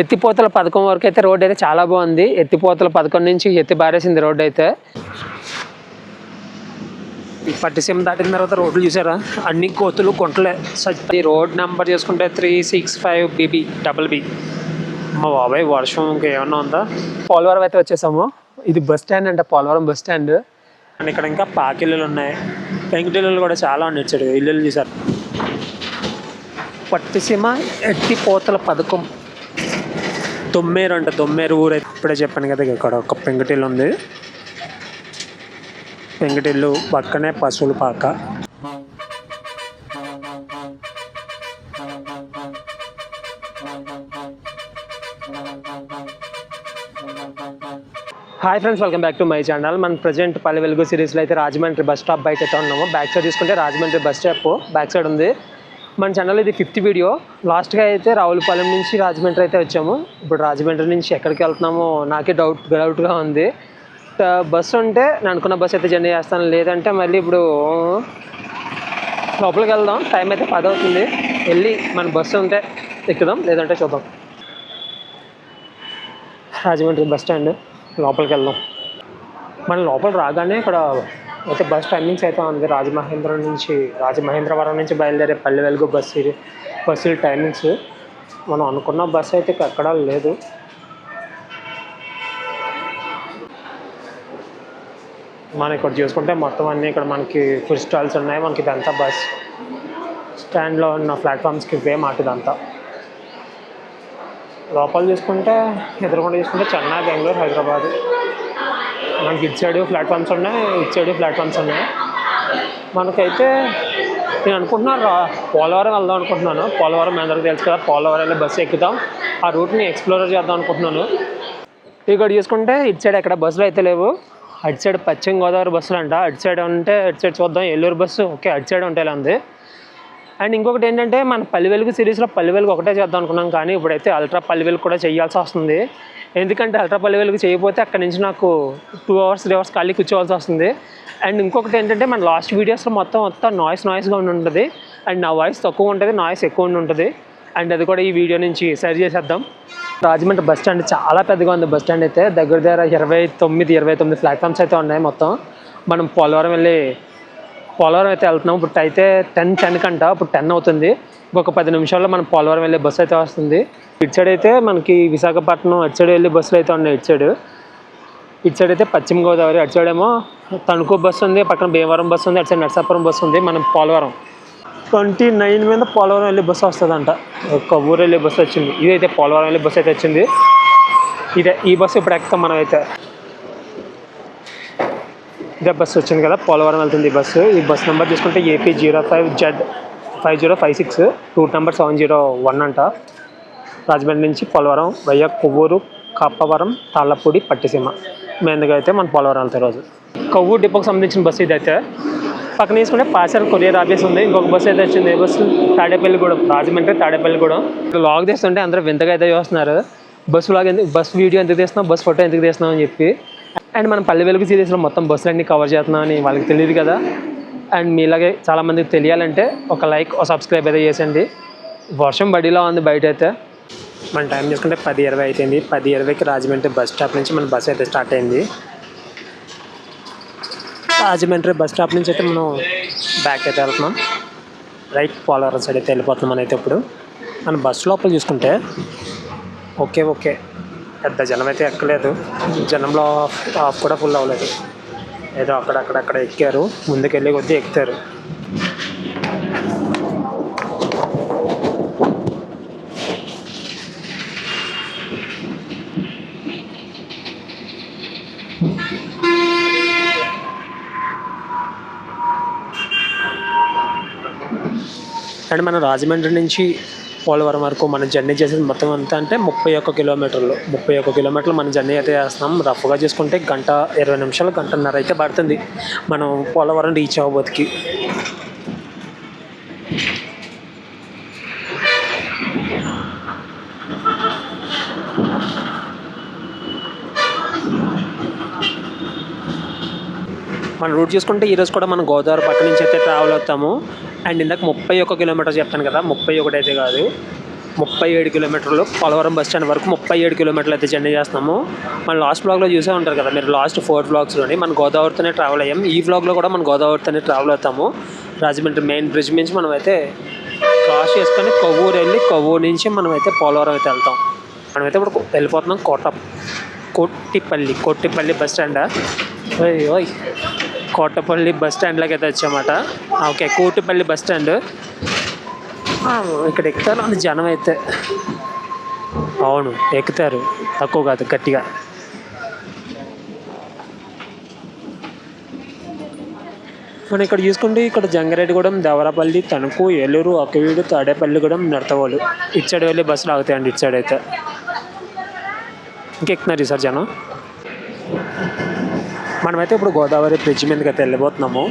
ఎత్తిపోతల పథకం వరకు అయితే రోడ్ అయితే చాలా బాగుంది. ఎత్తిపోతల పథకం నుంచి ఎత్తి బారేసింది రోడ్ అయితే ఈ పట్టిసీమ దాటిన తర్వాత రోడ్లు చూసారా? అన్ని కోతులు గుంటలే సచ్చి ఈ రోడ్ నెంబర్ చేసుకుంటే three six five B B double B. మా బాబాయ్ వర్షం ఇంకా ఏమన్నా ఉందా? పోలవరం అయితే వచ్చేసాము. ఇది బస్ స్టాండ్ అంట పోలవరం బస్ స్టాండ్. అండ్ ఇక్కడ ఇంకా పాకిళ్ళు ఉన్నాయి. పెంకుటిల్లులు కూడా చాలా ఉన్నాయి ఇచ్చాడు ఇల్లు చూసారు? పట్టిసీమ ఎత్తిపోతల పథకం. తొమ్మేరు అంట తొమ్మేరు ఊరు ఇప్పుడే చెప్పాను కదా ఇక్కడ ఒక పెంకుటిల్లు ఉంది. పెంకుటిల్లు పక్కనే పశువుల పాక. Hi friends welcome back to my channel మన ప్రజెంట్ పల్లె వెలుగు సిరీస్లో అయితే రాజమండ్రి బస్ స్టాప్ బయట అయితే ఉన్నాము. బ్యాక్ సైడ్ చూసుకుంటే Rajahmundry bus stop back side ఉంది. మన ఛానల్ ఇది ఫిఫ్త్ వీడియో లాస్ట్గా అయితే రావులపాలెం నుంచి రాజమండ్రి అయితే వచ్చాము. ఇప్పుడు రాజమండ్రి నుంచి ఎక్కడికి వెళ్తున్నామో నాకే డౌట్ డౌట్గా ఉంది. బస్సు ఉంటే నేను అనుకున్న బస్సు అయితే జర్నీ చేస్తాను. లేదంటే మళ్ళీ ఇప్పుడు లోపలికి వెళ్దాం. టైం అయితే పది అవుతుంది. వెళ్ళి మన బస్సు ఉంటే ఎక్కుదాం. లేదంటే చూద్దాం. రాజమండ్రి బస్ స్టాండ్ లోపలికి వెళ్దాం. మనం లోపల రాగానే ఇక్కడ అయితే బస్ టైమింగ్స్ అయితే ఉంది. రాజమహేంద్రం నుంచి రాజమహేంద్రవరం నుంచి బయలుదేరే పల్లె వెలుగు బస్సు బస్సుల టైమింగ్స్. మనం అనుకున్న బస్సు అయితే ఎక్కడా లేదు. మనం ఇక్కడ చూసుకుంటే మొత్తం అన్నీ ఇక్కడ మనకి ఫుడ్ స్టాల్స్ ఉన్నాయి. మనకి ఇదంతా బస్ స్టాండ్లో ఉన్న ప్లాట్ఫామ్స్కి ఇవే మాట ఇదంతా. లోపల చూసుకుంటే ఎదురుకుండా చూసుకుంటే చెన్నై బెంగళూరు హైదరాబాద్. మనకి ఇటు సైడ్ ప్లాట్ఫామ్స్ ఉన్నాయి ఇటు సైడ్ ప్లాట్ఫామ్స్ ఉన్నాయి. మనకైతే నేను అనుకుంటున్నాను రా పోలవరం వెళ్దాం అనుకుంటున్నాను. పోలవరం మీ అందరికీ తెలుసు కదా పోలవరం వెళ్ళి బస్సు ఎక్కుతాం. ఆ రూట్ని ఎక్స్ప్లోర్ చేద్దాం అనుకుంటున్నాను. ఇక్కడ చూసుకుంటే ఇటు సైడ్ ఎక్కడ బస్సులు అయితే లేవు. అటు సైడ్ పశ్చిమ గోదావరి బస్సులు అంట. అటు సైడ్ ఉంటే అటు సైడ్ చూద్దాం. ఏలూరు బస్సు ఓకే అటు సైడ్ ఉంటాయి ఉంది అండ్ ఇంకొకటి ఏంటంటే మన పల్లివెలుగు సిరీస్లో పల్లివెలుగు ఒకటే చేద్దాం అనుకున్నాం కానీ ఇప్పుడైతే అల్ట్రా పల్లివెలుగు కూడా చేయాల్సి వస్తుంది. ఎందుకంటే అల్ట్రా పల్లివెలుగు చేయకపోతే అక్కడ నుంచి నాకు టూ అవర్స్ త్రీ అవర్స్ ఖాళీ కూర్చోవాల్సి వస్తుంది. అండ్ ఇంకొకటి ఏంటంటే మన లాస్ట్ వీడియోస్లో మొత్తం మొత్తం నాయిస్ నాయిస్గా ఉండి ఉంటుంది. అండ్ నా వాయిస్ తక్కువ ఉంటుంది నాయిస్ ఎక్కువ ఉంటుంది. అండ్ అది కూడా ఈ వీడియో నుంచి సరి చేసేద్దాం. రాజమండ్రి బస్ స్టాండ్ చాలా పెద్దగా ఉంది బస్ స్టాండ్ అయితే. దగ్గర దగ్గర ఇరవై తొమ్మిది ఇరవై తొమ్మిది ప్లాట్ఫామ్స్ అయితే ఉన్నాయి మొత్తం. మనం పోలవరం వెళ్ళి పోలవరం అయితే వెళ్తున్నాం. ఇప్పుడు అయితే టెన్ టెన్ కంట ఇప్పుడు టెన్ అవుతుంది. ఇంకొక పది నిమిషాల్లో మనం పోలవరం వెళ్ళే బస్సు అయితే వస్తుంది. ఇటు సైడ్ అయితే మనకి విశాఖపట్నం అటు సైడ్ వెళ్ళే బస్సులు అయితే ఉన్నాయి. ఇటు సైడ్. ఇటు సైడ్ అయితే పశ్చిమ గోదావరి అటు సైడ్ ఏమో తణుకు బస్సు ఉంది పక్కన భీమవరం బస్సు ఉంది అటు సైడ్ నర్సాపురం బస్సు ఉంది మనం పోలవరం. ట్వంటీ నైన్ మీద పోలవరం వెళ్ళే బస్సు వస్తుందంట. ఒక ఊరు వెళ్ళే బస్సు వచ్చింది. ఇదైతే పోలవరం వెళ్ళే బస్సు అయితే వచ్చింది. ఇదే ఈ బస్సు ఇప్పుడు ఎక్కుతాం మనం అయితే ఇదే బస్సు వచ్చింది కదా పోలవరం వెళ్తుంది ఈ బస్సు. ఈ బస్ నెంబర్ చూసుకుంటే AP zero five Z five zero five six route number seven zero one అంట. రాజమండ్రి నుంచి పోలవరం వయ్య కొవ్వూరు కప్పవరం తాళ్ళపూడి పట్టిసీమ. మెయిన్గా అయితే మన పోలవరం వెళ్తాయి రోజు. కొవ్వూరు డిపోకి సంబంధించిన బస్సు ఇదైతే. పక్కన తీసుకుంటే పాసర్ కొరియర్ ఆఫీస్ ఉంది. ఇంకొక బస్సు అయితే వచ్చింది. ఏ బస్సు తాడేపల్లిగూడెం రాజమండ్రి తాడేపల్లిగూడెం. ఇక్కడ లాగ్ తీస్తుంటే అందరూ వింతగా అయితే చూస్తున్నారు. బస్సు లాగ్ ఎందుకు బస్ వీడియో ఎందుకు తీస్తున్నాం బస్ ఫోటో ఎందుకు తీస్తున్నాం అని చెప్పి. అండ్ మనం పల్లె వెలుగు సిరీస్లో మొత్తం బస్సులన్నీ కవర్ చేస్తున్నామని వాళ్ళకి తెలియదు కదా. అండ్ మీలాగే చాలామందికి తెలియాలంటే ఒక లైక్ ఒక సబ్స్క్రైబ్ అయితే చేసండి వర్షం బడిలో ఉంది బయట అయితే మన టైం చూసుకుంటే పది ఇరవై అయిపోయింది. పది ఇరవైకి రాజమండ్రి బస్ స్టాప్ నుంచి మన బస్ అయితే స్టార్ట్ అయింది. రాజమండ్రి బస్ స్టాప్ నుంచి అయితే మనం బ్యాక్ అయితే వెళ్తున్నాం. రైట్ పోలవరం సైడ్ అయితే వెళ్ళిపోతున్నాం మనం అయితే ఇప్పుడు. మన బస్సు లోపల చూసుకుంటే ఓకే ఓకే. పెద్ద జనం అయితే ఎక్కలేదు. జనంలో ఆఫ్ కూడా ఫుల్ అవ్వలేదు. ఏదో అక్కడక్కడక్కడ ఎక్కారు. ముందుకెళ్ళి కొద్దీ ఎక్కుతారు. అండ్ మనం రాజమండ్రి నుంచి పోలవరం వరకు మనం జర్నీ చేసేది మొత్తం అంతా అంటే ముప్పై ఒక్క కిలోమీటర్లు. ముప్పై ఒక్క కిలోమీటర్లు మనం జర్నీ అయితే చేస్తున్నాం. రఫ్గా చేసుకుంటే గంట ఇరవై నిమిషాలు గంటన్నర అయితే పడుతుంది. మనం పోలవరం రీచ్ అవ్వబోతుకి. మన రూట్ చూసుకుంటే ఈరోజు కూడా మనం గోదావరి పక్క నుంచి అయితే ట్రావెల్ అవుతాము. అండ్ ఇందాక ముప్పై ఒక్క కిలోమీటర్ చెప్తాను కదా ముప్పై ఒకటి అయితే కాదు. ముప్పై ఏడు కిలోమీటర్లు పోలవరం బస్ స్టాండ్ వరకు ముప్పై ఏడు కిలోమీటర్లు అయితే జర్నీ చేస్తున్నాము. మన లాస్ట్ బ్లాగ్లో చూసే ఉంటారు కదా మీరు లాస్ట్ ఫోర్ బ్లాగ్స్లోని మన గోదావరితోనే ట్రావెల్ అయ్యాం. ఈ బ్లాగ్లో కూడా మన గోదావరితోనే ట్రావెల్ అవుతాము. రాజమండ్రి మెయిన్ బ్రిడ్జ్ నుంచి మనం అయితే క్రాస్ చేసుకొని కొవ్వూరు వెళ్ళి కొవ్వూరు నుంచి మనం అయితే పోలవరం అయితే వెళ్తాం. మనమైతే ఇప్పుడు వెళ్ళిపోతున్నాం కోట కొట్టిపల్లి కొట్టిపల్లి బస్ స్టాండా ఓయ్ ఓయ్. కోటపల్లి బస్ స్టాండ్లోకి అయితే వచ్చామాట. Okay Kotipalli bus stand. ఇక్కడ ఎక్కుతారు అని జనం అయితే. అవును ఎక్కుతారు. తక్కువ కాదు గట్టిగా. మనం ఇక్కడ చూసుకుంటే ఇక్కడ జంగారెడ్డిగూడెం దేవరపల్లి తణుకు ఏలూరు అక్కవీడు తాడేపల్లిగూడెం నడతవాళ్ళు ఇటు సైడ్ వెళ్ళి బస్సులు ఆగుతాయండి ఇటు సైడ్ అయితే. ఇంకెక్కుతున్నారు సార్ జనం? మనమైతే ఇప్పుడు గోదావరి బ్రిడ్జ్ మీదకి అయితే వెళ్ళిపోతున్నాము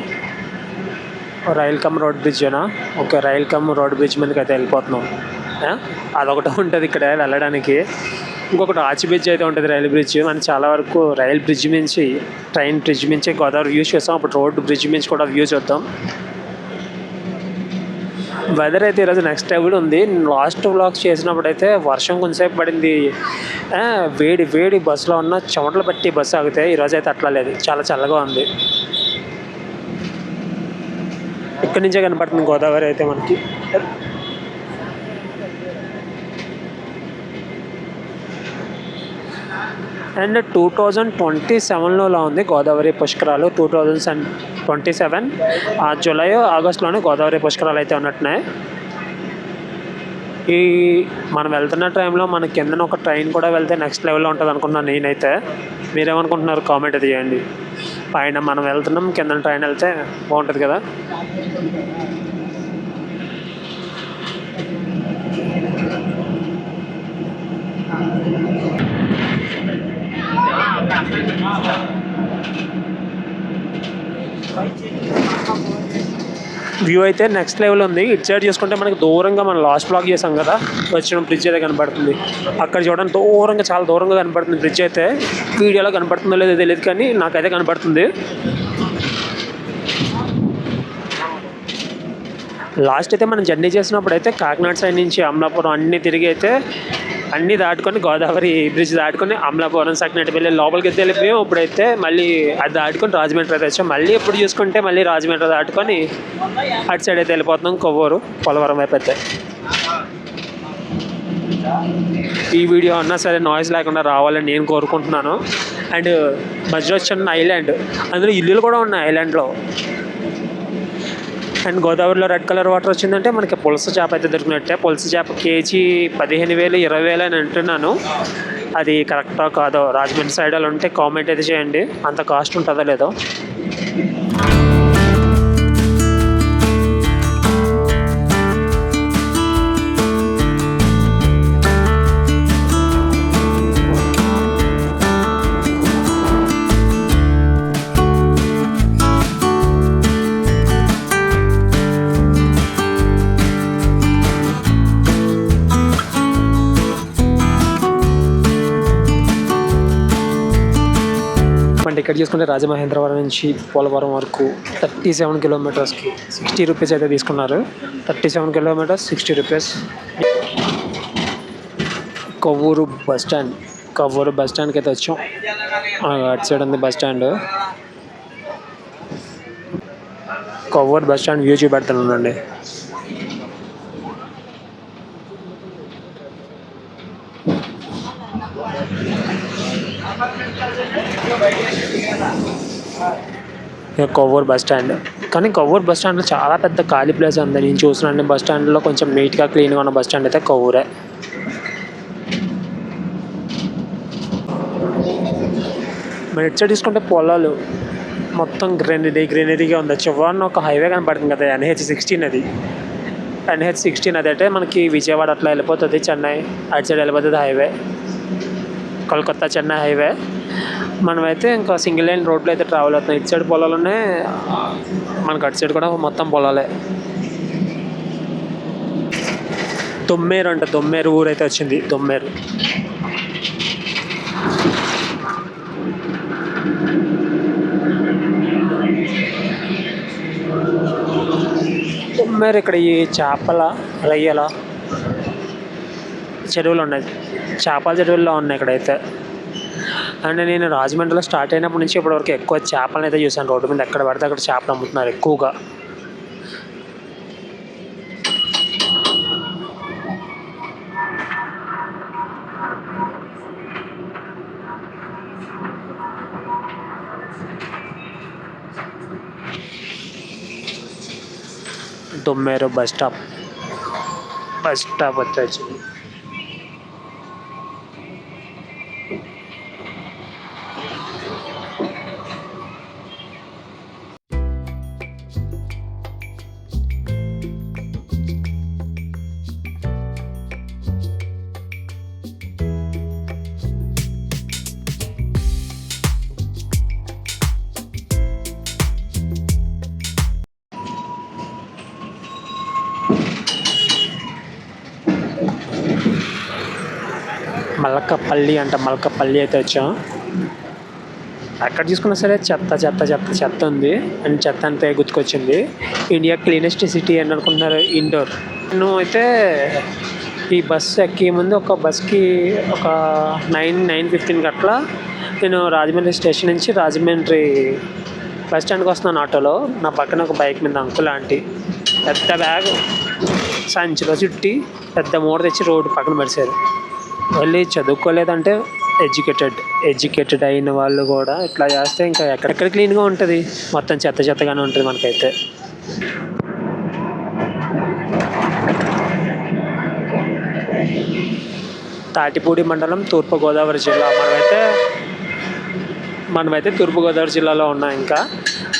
rail cum road బ్రిడ్జేనా okay rail cum road bridge మీదకి అయితే వెళ్ళిపోతున్నాం. ఆ? అదొకటి ఉంటుంది ఇక్కడ వెళ్ళడానికి. ఇంకొకటి ఆచి బ్రిడ్జ్ అయితే ఉంటుంది రైల్ బ్రిడ్జ్ మనం చాలా వరకు రైల్ బ్రిడ్జ్ నుంచి ట్రైన్ బ్రిడ్జ్ నుంచి గోదావరి వ్యూస్ చూస్తాం అప్పుడు రోడ్ బ్రిడ్జ్ నుంచి కూడా వ్యూ చూద్దాం. వెదర్ అయితే ఈరోజు నెక్స్ట్ టైం ఉంది. లాస్ట్ వ్లాగ్స్ చేసినప్పుడు అయితే వర్షం కొంచెంసేపు పడింది. వేడి వేడి బస్సులో ఉన్న చెమటలు పట్టి బస్సు ఆగితే ఈరోజు అయితే అట్లా లేదు. చాలా చల్లగా ఉంది. ఇక్కడి నుంచే కనపడుతుంది గోదావరి అయితే మనకి. అండ్ టూ థౌజండ్ ట్వంటీ సెవెన్లో ఉంది గోదావరి పుష్కరాలు. Two thousand twenty seven. July ఆగస్టులోనే Godavari పుష్కరాలు అయితే ఉన్నట్టున్నాయి. ఈ మనం వెళ్తున్న టైంలో మన కిందన ఒక ట్రైన్ కూడా వెళ్తే నెక్స్ట్ లెవెల్లో ఉంటుంది అనుకున్నాను నేనైతే. మీరేమనుకుంటున్నారు? కామెంట్ అది చేయండి. పైన మనం వెళ్తున్నాం కింద ట్రైన్ వెళ్తే బాగుంటుంది కదా. వ్యూ అయితే నెక్స్ట్ లెవెల్ ఉంది. ఇటు సైడ్ చూసుకుంటే మనకి దూరంగా మనం లాస్ట్ బ్లాక్ చేసాం కదా. వచ్చిన బ్రిడ్జ్ అయితే కనబడుతుంది. అక్కడ చూడడానికి దూరంగా చాలా దూరంగా కనబడుతుంది బ్రిడ్జ్ అయితే. వీడియోలో కనబడుతుందో లేదో తెలియదు కానీ నాకైతే కనబడుతుంది. లాస్ట్ అయితే మనం జర్నీ చేసినప్పుడు అయితే కాకినాడ సైడ్ నుంచి అమలాపురం అన్నీ తిరిగి అయితే అన్నీ దాటుకొని గోదావరి బ్రిడ్జ్ దాటుకొని అమలాపురం సకినట్టు వెళ్ళి లోపలికి అయితే వెళ్ళిపోయాం ఇప్పుడైతే మళ్ళీ అది దాటుకొని రాజమండ్రి అయితే వచ్చాం మళ్ళీ ఎప్పుడు చూసుకుంటే మళ్ళీ రాజమండ్రి దాటుకొని అటు సైడ్ అయితే వెళ్ళిపోతున్నాం కొవ్వూరు పోలవరం వైపు అయితే. ఈ వీడియో అన్నా సరే నాయిస్ లేకుండా రావాలని నేను కోరుకుంటున్నాను. అండ్ మధ్యలో చిన్న ఐలాండ్ అందులో ఇల్లులు కూడా ఉన్నాయి ఐలాండ్లో అండ్ గోదావరిలో రెడ్ కలర్ వాటర్ వచ్చిందంటే మనకి పులస చేప అయితే దొరికినట్టే. పులస చేప కేజీ పదిహేను వేలు ఇరవై వేలు అని అంటున్నాను. అది కరెక్టా కాదో రాజమండ్రి సైడ్ అలా ఉంటే కామెంట్ అయితే చేయండి. అంత కాస్ట్ ఉంటుందో లేదో. చేసుకుంటే రాజమహేంద్రవరం నుంచి పోలవరం వరకు థర్టీ సెవెన్ కిలోమీటర్స్కి సిక్స్టీ రూపీస్ అయితే తీసుకున్నారు. Thirty seven kilometres sixty rupees. Kovvur bus stand Kovvur bus స్టాండ్కి అయితే వచ్చాం. అటు సైడ్ ఉంది bus stand. Kovvur bus stand view చూపెడుతున్నానండి అండి కొవ్వూరు బస్ స్టాండ్. కానీ కొవ్వూరు బస్ స్టాండ్లో చాలా పెద్ద ఖాళీ ప్లేస్ ఉంది. నేను చూసిన బస్ స్టాండ్లో కొంచెం నీట్గా క్లీన్గా ఉన్న బస్ స్టాండ్ అయితే కొవ్వూరే. మరి ఇటు సైడ్ తీసుకుంటే పొలాలు మొత్తం గ్రీనరీ గ్రీనరీగా ఉంది. చివరిన ఒక హైవే కనపడుతుంది కదా ఎన్హెచ్ సిక్స్టీన్ అది. ఎన్హెచ్ సిక్స్టీన్ అది అంటే మనకి విజయవాడ అట్లా వెళ్ళిపోతుంది చెన్నై. అటు సైడ్ వెళ్ళిపోతుంది హైవే. కోల్కత్తా చెన్నై హైవే. మనమైతే ఇంకా సింగిల్ లైన్ రోడ్లో అయితే ట్రావెల్ అవుతున్నాం. ఇటు సైడ్ పొలాలునే మనకు అటు సైడ్ కూడా మొత్తం పొలాలే. దొమ్మేరు అంట. దొమ్మేరు ఊరైతే వచ్చింది. దొమ్మేరు. దొమ్మేరు ఇక్కడ ఈ చేపల రొయ్యల చెరువులు ఉన్నాయి. చేపల చెరువుల్లో ఉన్నాయి ఇక్కడైతే. అండ్ నేను రాజమండ్రిలో స్టార్ట్ అయినప్పటి నుంచి ఇప్పటివరకు ఎక్కువ చేపలను అయితే చూసాను రోడ్డు మీద ఎక్కడ పడితే అక్కడ చేపలు అమ్ముతున్నారు ఎక్కువగా. Dommeru bus stop. Bus stop వచ్చేసి మలకపల్లి అంట మలకపల్లి అయితే వచ్చాం. ఎక్కడ చూసుకున్నా సరే చెత్త చెత్త చెత్త చెత్త ఉంది. అండ్ చెత్త అంతే గుర్తుకొచ్చింది. ఇండియా క్లీనెస్ట్ సిటీ అని అనుకుంటున్నారు ఇండోర్. నేను అయితే ఈ బస్సు ఎక్కే ముందు ఒక బస్కి ఒక నైన్ నైన్ ఫిఫ్టీన్కి అట్లా నేను రాజమండ్రి స్టేషన్ నుంచి రాజమండ్రి బస్ స్టాండ్కి వస్తున్నాను ఆటోలో. నా పక్కన ఒక బైక్ మీద అంకుల్ ఆంటీ. పెద్ద బ్యాగ్ సంచిలో చుట్టి పెద్ద మూడ తెచ్చి రోడ్డు పక్కన పడిచారు వెళ్ళి చదువుకోలేదంటే ఎడ్యుకేటెడ్ ఎడ్యుకేటెడ్ అయిన వాళ్ళు కూడా ఇట్లా చేస్తే ఇంకా ఎక్కడెక్కడ క్లీన్గా ఉంటుంది? మొత్తం చెత్త చెత్తగానే ఉంటుంది మనకైతే. తాటిపూడి మండలం తూర్పుగోదావరి జిల్లా. మనమైతే మనమైతే తూర్పుగోదావరి జిల్లాలో ఉన్నాం ఇంకా.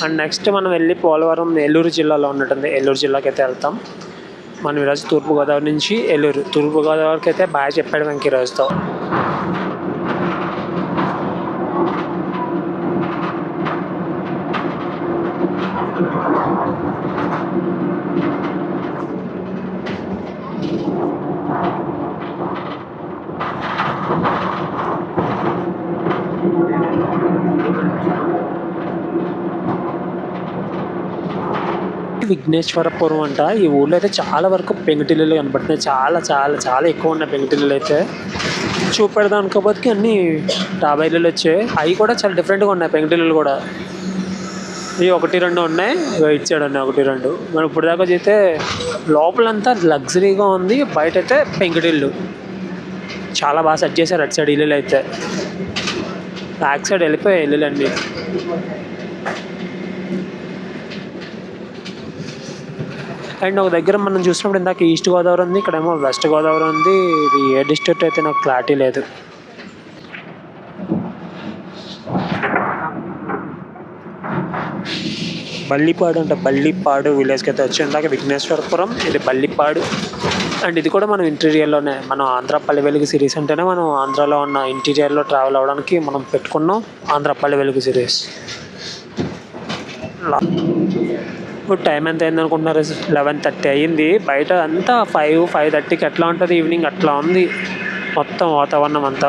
అండ్ నెక్స్ట్ మనం వెళ్ళి పోలవరం ఏలూరు జిల్లాలో ఉన్నట్టుంది. ఏలూరు జిల్లాకి అయితే వెళ్తాం. మనం ఈరోజు తూర్పుగోదావరి నుంచి ఏలూరు. తూర్పుగోదావరికి అయితే బాగా చెప్పాడు మనకి ఈరోజుతో విఘ్నేశ్వర పురం అంట. ఈ ఊళ్ళో అయితే చాలా వరకు పెంకుటిల్లులు కనబడుతున్నాయి చాలా చాలా చాలా ఎక్కువ ఉన్నాయి పెంకుటిల్లు అయితే. చూపెడదాం అనుకోబోతుకి అన్ని డాబా ఇల్లులు వచ్చాయి. అవి కూడా చాలా డిఫరెంట్గా ఉన్నాయి పెంకుటిల్లులు కూడా. ఇవి ఒకటి రెండు ఉన్నాయి. ఇగో ఇచ్చాడు అన్న ఒకటి రెండు. మనం ఇప్పుడు దాకా చేస్తే లోపలంతా లగ్జరీగా ఉంది. బయట అయితే పెంకుటిల్లు. చాలా బాగా సెట్ చేశారు అటు సైడ్ ఇల్లులు అయితే. బ్యాక్ సైడ్ వెళ్ళిపోయాయి ఇల్లులు అన్నీ అండ్ ఒక దగ్గర మనం చూసినప్పుడు ఇందాక ఈస్ట్ గోదావరి ఉంది ఇక్కడేమో వెస్ట్ గోదావరి ఉంది. ఇది ఏ డిస్ట్రిక్ట్ అయితే నాకు క్లారిటీ లేదు. బల్లిపాడు అంటే బల్లిపాడు విలేజ్కి అయితే వచ్చి ఇందాక విఘ్నేశ్వరపురం ఇది బల్లిపాడు. అండ్ ఇది కూడా మనం ఇంటీరియర్లోనే మనం ఆంధ్ర పల్లె వెలుగు సిరీస్ అంటేనే మనం ఆంధ్రాలో ఉన్న ఇంటీరియర్లో ట్రావెల్ అవ్వడానికి మనం పెట్టుకున్నాం ఆంధ్ర పల్లె వెలుగు సిరీస్. ఇప్పుడు టైం ఎంత అయింది అనుకుంటున్నారు? లెవెన్ థర్టీ అయ్యింది. బయట అంతా ఫైవ్ ఫైవ్ థర్టీకి ఎట్లా ఉంటుంది? ఈవినింగ్ అట్లా ఉంది. మొత్తం వాతావరణం అంతా.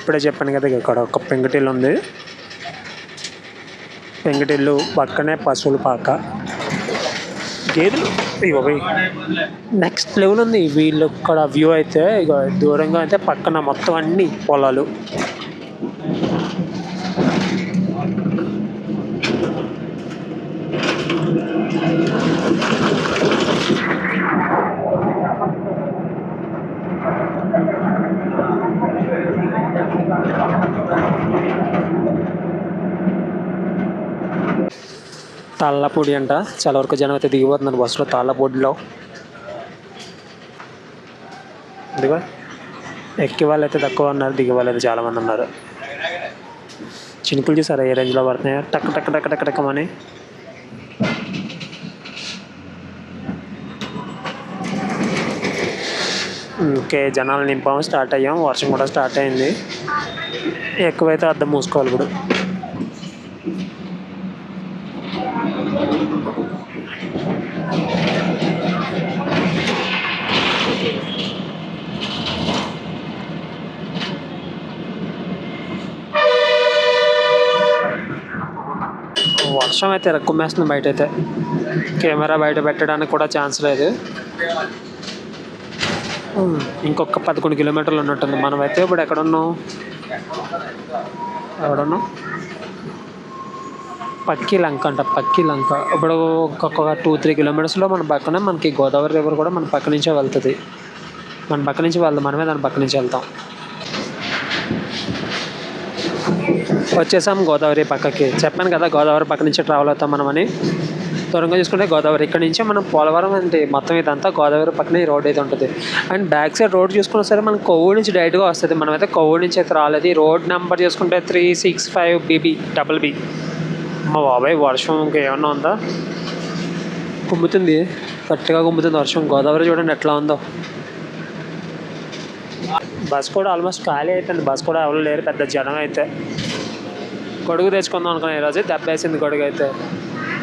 ఇప్పుడే చెప్పాను కదా ఇక్కడ ఒక పెంకుటిల్లు ఉంది. పెంకుటిల్లు పక్కనే పశువుల పాక. గేదెలు? ఇవి నెక్స్ట్ లెవెల్ ఉంది. వీళ్ళు ఇక్కడ వ్యూ అయితే ఇక దూరంగా అయితే పక్కన మొత్తం అన్ని పొలాలు. తాళ్ళపూడి అంట. చాలా వరకు జనం అయితే దిగిపోతున్నారు బస్సులో తాళ్ళపూడిలో. ఇదిగో ఎక్కి వాళ్ళు అయితే తక్కువ ఉన్నారు దిగి వాళ్ళు అయితే చాలామంది ఉన్నారు. చినుకులు చూసారా ఏ రేంజ్లో పడుతున్నాయో? టక్ టక్ టక్ టక్ టక్కమని అని. ఓకే జనాలు నింపాము స్టార్ట్ అయ్యాం. వర్షం కూడా స్టార్ట్ అయింది. ఎక్కువైతే అద్దం మూసుకోవాలి ఇప్పుడు. వర్షం అయితే రక్కుమేస్తుంది బయట అయితే కెమెరా బయట పెట్టడానికి కూడా ఛాన్స్ లేదు. ఇంకొక పదకొండు కిలోమీటర్లు ఉన్నట్టుంది. మనమైతే ఇప్పుడు ఎక్కడున్నాం? ఎక్కడున్నాం? పక్కి లంక అంట పక్కి లంక. ఇప్పుడు ఒక్కొక్క టూ త్రీ కిలోమీటర్స్లో మన పక్కనే మనకి గోదావరి రివర్ కూడా మన పక్క నుంచే వెళ్తుంది. మన పక్క నుంచి వెళ్దాం మనమే దాని పక్క నుంచి వెళ్తాం. వచ్చేసాం గోదావరి పక్కకి. చెప్పాను కదా గోదావరి పక్క నుంచి ట్రావెల్ అవుతాం మనమని. దూరంగా చూసుకుంటే గోదావరి ఇక్కడ నుంచి మనం పోలవరం అంటే మొత్తం ఇదంతా గోదావరి పక్కనే రోడ్ అయితే ఉంటుంది. అండ్ బ్యాక్ సైడ్ రోడ్ చూసుకున్నా సరే మనం కొవ్వూరు నుంచి డైరెక్ట్గా వస్తుంది. మనమైతే కొవ్వూరు నుంచి అయితే రాలేదు. రోడ్ నెంబర్ చూసుకుంటే three six five B B double B మా బాబాయ్ వర్షం ఇంకా ఏమన్నా ఉందా? కుమ్ముతుంది గట్టిగా కుమ్ముతుంది వర్షం. గోదావరి చూడండి ఎట్లా ఉందో. బస్ కూడా ఆల్మోస్ట్ ఖాళీ అయిపోయింది. బస్ కూడా ఎవరు లేరు. పెద్ద జనం అయితే. గొడుగు తెచ్చుకుందాం అనుకున్నాను ఈరోజు దెబ్బేసింది గొడుగు అయితే.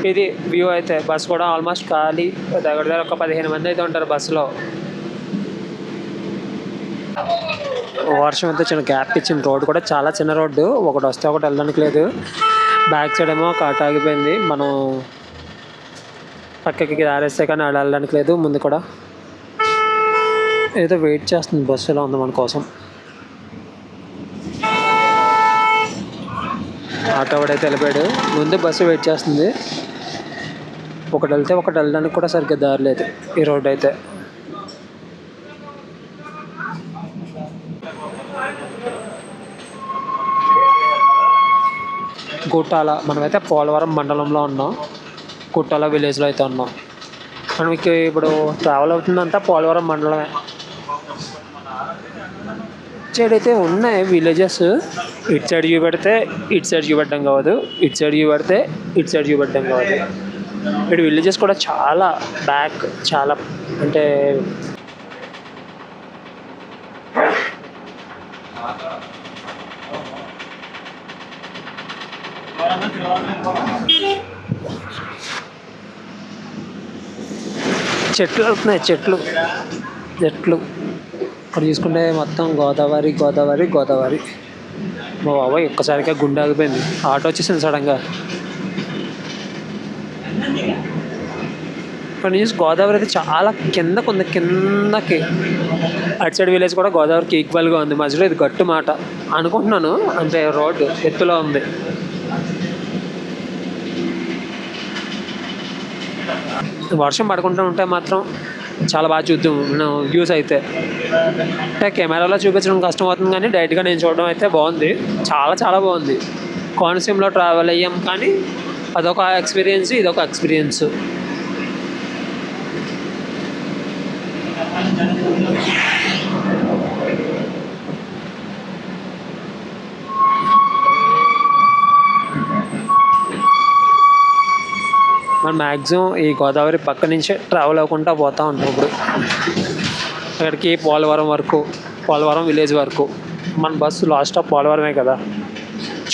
ఇది వ్యూ అయితే బస్ కూడా ఆల్మోస్ట్ ఖాళీ. దగ్గర దగ్గర ఒక పదిహేను మంది అయితే ఉంటారు బస్సులో. వర్షం అయితే చిన్న గ్యాప్ ఇచ్చింది. రోడ్ కూడా చాలా చిన్న రోడ్డు. ఒకటి వస్తే ఒకటి వెళ్ళడానికి లేదు. బ్యాక్ సైడ్ ఏమో కాట ఆగిపోయింది. మనం పక్కకి దారేస్తే కానీ ఆడ వెళ్ళడానికి లేదు. ముందు కూడా ఏదో వెయిట్ చేస్తుంది బస్సులో ఉంది మన కోసం. ఆటో వాడైతే వెళ్ళిపోయాడు ముందు బస్సు వెయిట్ చేస్తుంది. ఒకటి వెళ్తే ఒకటి వెళ్ళడానికి కూడా సరిగ్గా దారి లేదు ఈ రోడ్డు అయితే. గుట్టాల మనమైతే పోలవరం మండలంలో ఉన్నాం. గుట్టాల విలేజ్లో అయితే ఉన్నాం. మనకి ఇప్పుడు ట్రావెల్ అవుతుందంతా పోలవరం మండలమే. సైడ్ అయితే ఉన్నాయి విలేజెస్ ఇటు సైడ్ చూపెడితే ఇటు సైడ్ చూపెట్టడం కావదు ఇటు సైడ్ చూపెడితే ఇటు సైడ్ చూపెట్టడం కావదు ఇటు విలేజెస్ కూడా చాలా బ్యాక్ చాలా అంటే చెట్లు అవుతున్నాయి చెట్లు. చెట్లు. అక్కడ చూసుకుంటే మొత్తం గోదావరి గోదావరి గోదావరి. మా బాబాయ్ ఒక్కసారిగా గుండె ఆగిపోయింది. ఆటో వచ్చేసింది సడన్గా. ఇక్కడ నుంచి గోదావరి అయితే చాలా కిందకు ఉంది కిందకి. అటు సైడ్ విలేజ్ కూడా గోదావరికి ఈక్వల్గా ఉంది. మధ్యలో ఇది గట్టు మాట. అనుకుంటున్నాను అంటే రోడ్డు ఎత్తులో ఉంది. వర్షం పడుకుంటూ ఉంటే మాత్రం చాలా బాగా చూద్దాం. వ్యూస్ అయితే. అంటే కెమెరాలో చూపించడం కష్టం అవుతుంది కానీ డైరెక్ట్గా నేను చూడడం అయితే బాగుంది. చాలా చాలా బాగుంది. కోనసీమలో ట్రావెల్ అయ్యాం కానీ అదొక ఎక్స్పీరియన్స్ ఇదొక ఎక్స్పీరియన్స్ మనం మ్యాక్సిమం ఈ గోదావరి పక్క నుంచే ట్రావెల్ అవ్వకుండా పోతూ ఉంటాం ఇప్పుడు. అక్కడికి పోలవరం వరకు పోలవరం విలేజ్ వరకు. మన బస్సు లాస్ట్ స్టాప్ పోలవరమే కదా.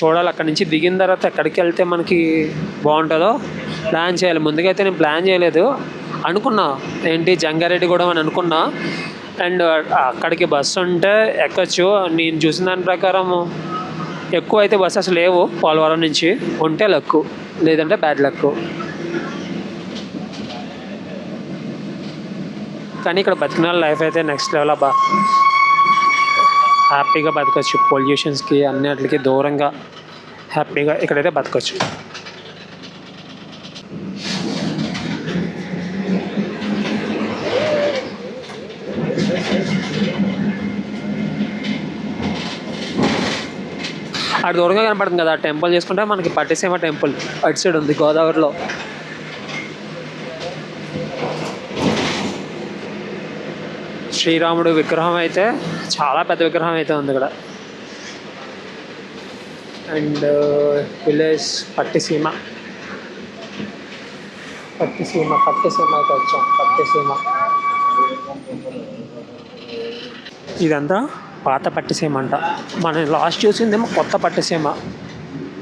చూడాలి అక్కడి నుంచి దిగిన తర్వాత ఎక్కడికి వెళ్తే మనకి బాగుంటుందో ప్లాన్ చేయాలి. ముందుకైతే నేను ప్లాన్ చేయలేదు. అనుకున్నా. ఏంటి? జంగారెడ్డి కూడా అని అనుకున్నా. అండ్ అక్కడికి బస్సు ఉంటే ఎక్కచ్చు. నేను చూసిన దాని ప్రకారం ఎక్కువ అయితే బస్సెస్ లేవు పోలవరం నుంచి. ఉంటే లక్కు లేదంటే బ్యాడ్ లక్కు కానీ ఇక్కడ బతికిన లైఫ్ అయితే నెక్స్ట్ లెవెల్ అబ్బా. హ్యాపీగా బతకచ్చు. పొల్యూషన్స్కి అన్నిటికి దూరంగా హ్యాపీగా ఇక్కడైతే బతకచ్చు. అటు దూరంగా కనపడుతుంది కదా ఆ టెంపుల్ చేసుకుంటే మనకి పట్టిసీమ టెంపుల్ అటు సైడ్ ఉంది గోదావరిలో. శ్రీరాముడు విగ్రహం అయితే చాలా పెద్ద విగ్రహం అయితే ఉంది ఇక్కడ. అండ్ విలేజ్ పట్టిసీమ పట్టిసీమ పట్టిసీమ అయితే వచ్చాం. పట్టిసీమ ఇదంతా పాత పట్టిసీమ అంట. మనం లాస్ట్ చూసిందేమో కొత్త పట్టిసీమ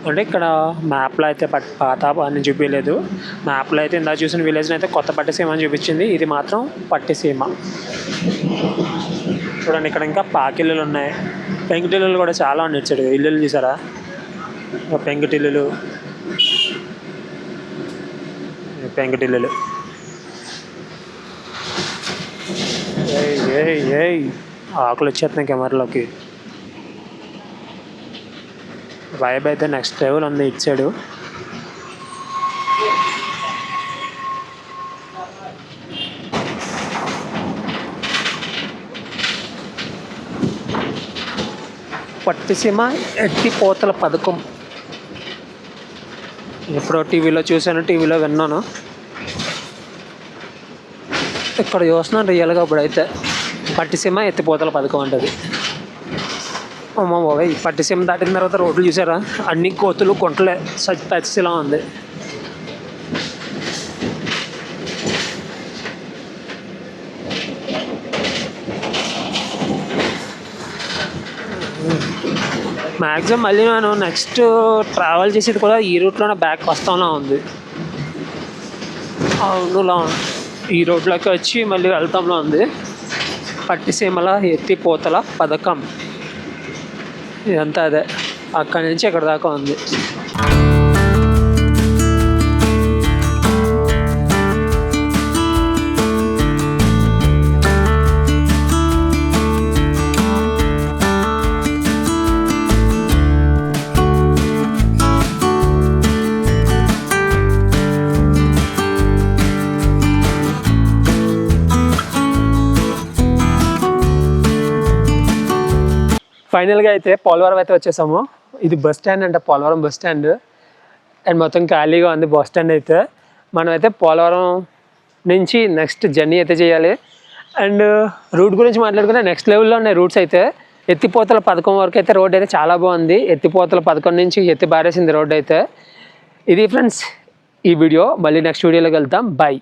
అంటే ఇక్కడ మ్యాప్లో అయితే పట్ పాత అని చూపించలేదు మ్యాప్లో అయితే ఇందా చూసిన విలేజ్ని అయితే కొత్త పట్టిసీమ అని చూపించింది. ఇది మాత్రం పట్టిసీమ చూడండి ఇక్కడ ఇంకా పాకిల్లులు ఉన్నాయి. పెంకుటిల్లులు కూడా చాలా ఉన్నాయి ఇల్లులు చూసారా? పెంకుటిల్లులు పెంకుటిల్లులు ఏయ్ ఏయ్ ఏయ్. ఆకులు వచ్చేస్తున్నాయి కెమెరాలోకి. వైబ్ అయితే నెక్స్ట్ లెవెల్ ఉంది ఇచ్చాడు. పట్టిసీమ ఎత్తిపోతల పథకం. ఎప్పుడో టీవీలో చూశాను టీవీలో విన్నాను. ఇక్కడ చూస్తున్నాను రియల్గా ఇప్పుడైతే. పట్టిసీమ ఎత్తిపోతల పథకం అంటది. అమ్మ బాబాయ్ పట్టిసీమ దాటిన తర్వాత రోడ్లు చూసారా? అన్ని కోతులు కొంటలే సచ్ పచ్చిలా ఉంది. మ్యాక్సిమం మళ్ళీ నేను నెక్స్ట్ ట్రావెల్ చేసేది కూడా ఈ రూట్లోనే బ్యాక్ వస్తానే ఉంది. అవునులా. ఈ రోడ్లోకి వచ్చి మళ్ళీ వెళ్తాంలో ఉంది. పట్టిసీమల ఎత్తిపోతల పథకం. ఇదంతా అదే. అక్కడి నుంచి ఇక్కడ దాకా ఉంది. ఫైనల్గా అయితే పోలవరం అయితే వచ్చేసాము. ఇది బస్ స్టాండ్ అంట పోలవరం బస్ స్టాండ్. అండ్ మొత్తం ఖాళీగా ఉంది బస్ స్టాండ్ అయితే. మనం అయితే పోలవరం నుంచి నెక్స్ట్ జర్నీ అయితే చేయాలి. అండ్ రూట్ గురించి మాట్లాడుకుంటే నెక్స్ట్ లెవెల్లో ఉన్నాయి రూట్స్ అయితే. ఎత్తిపోతల పథకం వరకు అయితే రోడ్ అయితే చాలా బాగుంది. ఎత్తిపోతల పథకం నుంచి ఎత్తి బారేసింది రోడ్ అయితే. ఇది ఫ్రెండ్స్ ఈ వీడియో. మళ్ళీ నెక్స్ట్ వీడియోలోకి వెళ్తాం. బాయ్